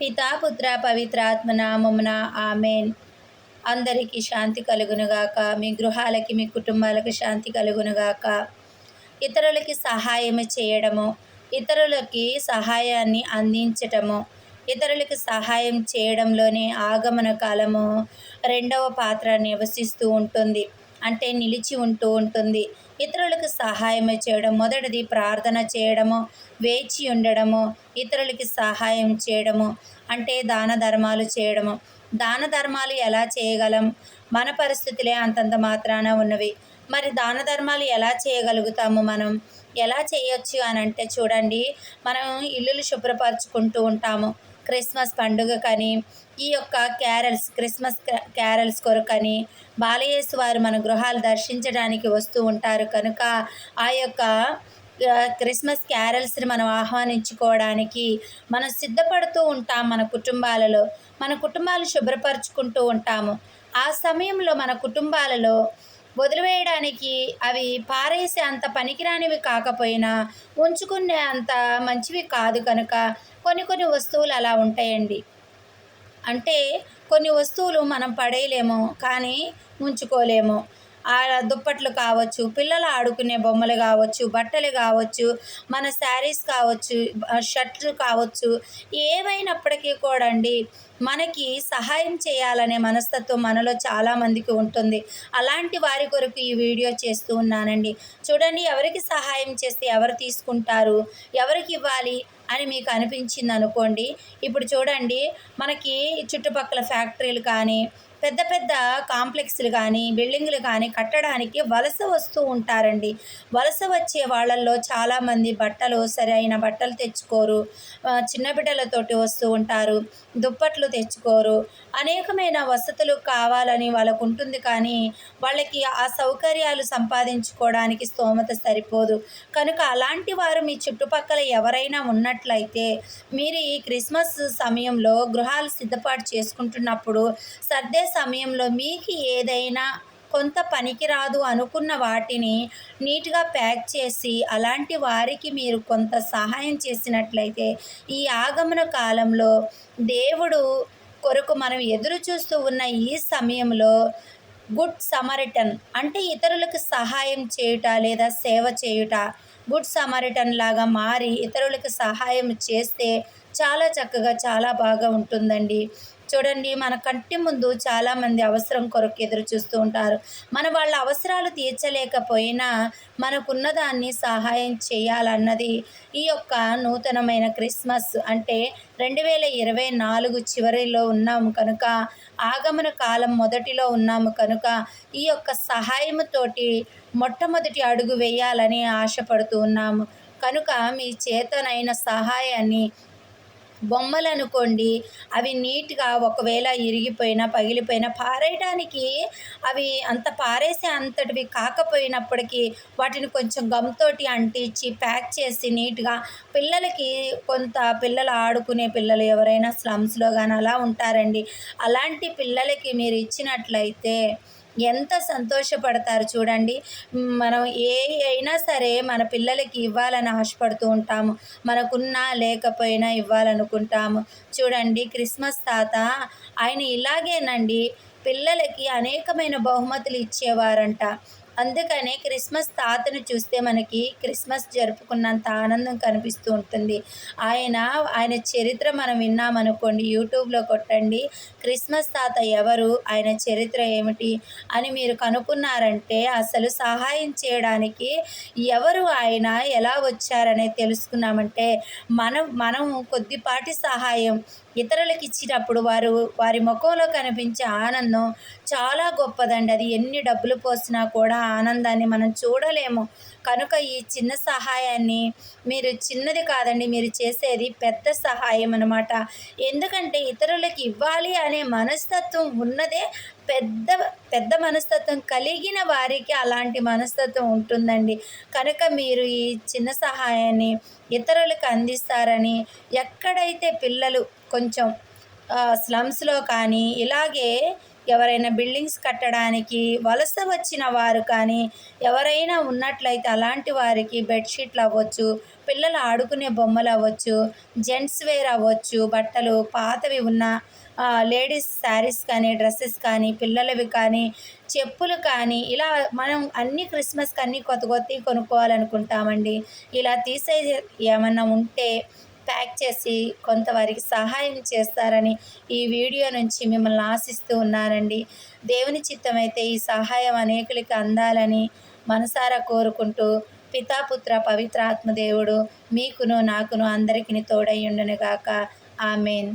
పితాపుత్ర పవిత్రాత్మనామమున amen. అందరికీ శాంతి కలుగునుగాక. మీ గృహాలకి మీ కుటుంబాలకు శాంతి కలుగునుగాక. ఇతరులకి సహాయం చేయడము ఇతరులకి సహాయాన్ని అందించటము ఇతరులకి సహాయం చేయడంలోనే ఆగమన కాలము రెండవ పాత్ర నివసిస్తూ ఉంటుంది. అంటే నిలిచి ఉంటూ ఉంటుంది. ఇతరులకు సహాయం చేయడం మొదటిది ప్రార్థన చేయడము వేచి ఉండడము ఇతరులకి సహాయం చేయడము అంటే దాన ధర్మాలు చేయడము. దాన ధర్మాలు ఎలా చేయగలం? మన పరిస్థితులే అంతంత మాత్రాన ఉన్నవి. మరి దాన ధర్మాలు ఎలా చేయగలుగుతాము మనం? ఎలా చేయొచ్చు అని అంటే చూడండి మనం ఇల్లులు శుభ్రపరచుకుంటూ ఉంటాము. క్రిస్మస్ పండుగ ఈ యొక్క క్యారల్స్ క్రిస్మస్ క్యారల్స్ కొరకని బాలయేసు వారు మన గృహాలు దర్శించడానికి వస్తూ ఉంటారు. కనుక ఆ యొక్క క్రిస్మస్ క్యారల్స్ని మనం ఆహ్వానించుకోవడానికి మనం సిద్ధపడుతూ ఉంటాం మన కుటుంబాలలో. మన కుటుంబాలు శుభ్రపరచుకుంటూ ఉంటాము. ఆ సమయంలో మన కుటుంబాలలో వదిలివేయడానికి అవి పారేసే అంత పనికిరానివి కాకపోయినా ఉంచుకునే అంత మంచివి కాదు కనుక కొన్ని కొన్ని వస్తువులు అలా ఉంటాయండి. అంటే కొన్ని వస్తువులు మనం పడేయలేము కానీ ఉంచుకోలేము. దుప్పట్లు కావచ్చు పిల్లలు ఆడుకునే బొమ్మలు కావచ్చు బట్టలు కావచ్చు మన శారీస్ కావచ్చు షర్ట్లు కావచ్చు ఏవైనప్పటికీ కూడా అండి మనకి సహాయం చేయాలనే మనస్తత్వం మనలో చాలామందికి ఉంటుంది. అలాంటి వారి కొరకు ఈ వీడియో చేస్తూ ఉన్నానండి. చూడండి ఎవరికి సహాయం చేస్తే ఎవరు తీసుకుంటారు ఎవరికి ఇవ్వాలి అని మీకు అనిపించింది అనుకోండి ఇప్పుడు చూడండి మనకి చుట్టుపక్కల ఫ్యాక్టరీలు కానీ పెద్ద పెద్ద కాంప్లెక్స్లు కానీ బిల్డింగ్లు కానీ కట్టడానికి వలస వస్తూ ఉంటారండి. వలస వచ్చే వాళ్ళల్లో చాలామంది బట్టలు సరైన బట్టలు తెచ్చుకోరు. చిన్న బిడ్డలతోటి వస్తూ ఉంటారు. దుప్పట్లు తెచ్చుకోరు. అనేకమైన వసతులు కావాలని వాళ్ళకు ఉంటుంది కానీ వాళ్ళకి ఆ సౌకర్యాలు సంపాదించుకోవడానికి స్తోమత సరిపోదు. కనుక అలాంటి వారు మీ చుట్టుపక్కల ఎవరైనా ఉన్నట్లయితే మీరు ఈ క్రిస్మస్ సమయంలో గృహాలు సిద్ధపాటు చేసుకుంటున్నప్పుడు సర్దే సమయంలో మీకు ఏదైనా కొంత పనికిరాదు అనుకున్న వాటిని నీట్గా ప్యాక్ చేసి అలాంటి వారికి మీరు కొంత సహాయం చేసినట్లయితే ఈ ఆగమన కాలంలో దేవుడు కొరకు మనం ఎదురు చూస్తూ ఉన్న ఈ సమయంలో గుడ్ సమరిటన్ అంటే ఇతరులకు సహాయం చేయుట లేదా సేవ చేయుట గుడ్ సమరిటన్ లాగా మారి ఇతరులకు సహాయం చేస్తే చాలా చక్కగా చాలా బాగా ఉంటుందండి. చూడండి మన కంటి ముందు చాలామంది అవసరం కొరకు ఎదురు చూస్తూ ఉంటారు. మన వాళ్ళ అవసరాలు తీర్చలేకపోయినా మనకున్న దాన్ని సహాయం చేయాలన్నది ఈ యొక్క నూతనమైన క్రిస్మస్. అంటే రెండు వేల ఇరవై నాలుగు చివరిలో ఉన్నాము కనుక ఆగమన కాలం మొదటిలో ఉన్నాము కనుక ఈ యొక్క సహాయముతోటి మొట్టమొదటి అడుగు వేయాలని ఆశపడుతూ ఉన్నాము. కనుక మీ చేతనైన సహాయాన్ని బొమ్మలు అనుకోండి అవి నీట్గా ఒకవేళ ఇరిగిపోయినా పగిలిపోయినా పారేయడానికి అవి అంత పారేసే అంతటివి కాకపోయినప్పటికీ వాటిని కొంచెం గమ్తోటి అంటించి ప్యాక్ చేసి నీట్గా పిల్లలకి కొంత పిల్లలు ఆడుకునే పిల్లలు ఎవరైనా స్లమ్స్లో కానీ అలా ఉంటారండి. అలాంటి పిల్లలకి మీరు ఇచ్చినట్లయితే ఎంత సంతోషపడతారు చూడండి. మనం ఏ అయినా సరే మన పిల్లలకి ఇవ్వాలని ఆశపడుతూ ఉంటాము. మనకున్నా లేకపోయినా ఇవ్వాలనుకుంటాము. చూడండి క్రిస్మస్ తాత ఆయన ఇలాగేనండి. పిల్లలకి అనేకమైన బహుమతులు ఇచ్చేవారంట. అందుకనే క్రిస్మస్ తాతను చూస్తే మనకి క్రిస్మస్ జరుపుకున్నంత ఆనందం కనిపిస్తూ ఉంటుంది. ఆయన ఆయన చరిత్ర మనం విన్నామనుకోండి యూట్యూబ్లో కొట్టండి క్రిస్మస్ తాత ఎవరు ఆయన చరిత్ర ఏమిటి అని మీరు కనుక్కున్నారంటే అసలు సహాయం చేయడానికి ఎవరు ఆయన ఎలా వచ్చారనేది తెలుసుకున్నామంటే మనం మనం కొద్దిపాటి సహాయం ఇతరులకు ఇచ్చినప్పుడు వారు వారి ముఖంలో కనిపించే ఆనందం చాలా గొప్పదండి. అది ఎన్ని డబ్బులు పోసినా కూడా ఆనందాన్ని మనం చూడలేము. కనుక ఈ చిన్న సహాయాన్ని మీరు చిన్నది కాదండి మీరు చేసేది పెద్ద సహాయం అనమాట ఎందుకంటే ఇతరులకు ఇవ్వాలి అనే మనస్తత్వం ఉన్నదే పెద్ద పెద్ద మనస్తత్వం కలిగిన వారికి అలాంటి మనస్తత్వం ఉంటుందండి. కనుక మీరు ఈ చిన్న సహాయాన్ని ఇతరులకు అందిస్తారని ఎక్కడైతే పిల్లలు కొంచెం స్లమ్స్లో కానీ ఇలాగే ఎవరైనా బిల్డింగ్స్ కట్టడానికి వలస వచ్చిన వారు కానీ ఎవరైనా ఉన్నట్లయితే అలాంటి వారికి బెడ్షీట్లు అవ్వచ్చు పిల్లలు ఆడుకునే బొమ్మలు అవ్వచ్చు జెంట్స్ వేర్ అవ్వచ్చు బట్టలు పాతవి ఉన్న లేడీస్ శారీస్ కానీ డ్రెస్సెస్ కానీ పిల్లలవి కానీ చెప్పులు కానీ ఇలా మనం అన్ని క్రిస్మస్కి అన్ని కొత్త కొత్తవి కొనుక్కోవాలనుకుంటామండి. ఇలా తీసే ఏమన్నా ఉంటే ప్యాక్ చేసి కొంతవారికి సహాయం చేస్తారని ఈ వీడియో నుంచి మిమ్మల్ని ఆశిస్తూ ఉన్నానండి. దేవుని చిత్తమైతే ఈ సహాయం అనేకులకి అందాలని మనసారా కోరుకుంటూ పితాపుత్ర పవిత్రాత్మదేవుడు మీకును నాకును అందరికీ తోడయ్యుండునుగాక ఆమెన్.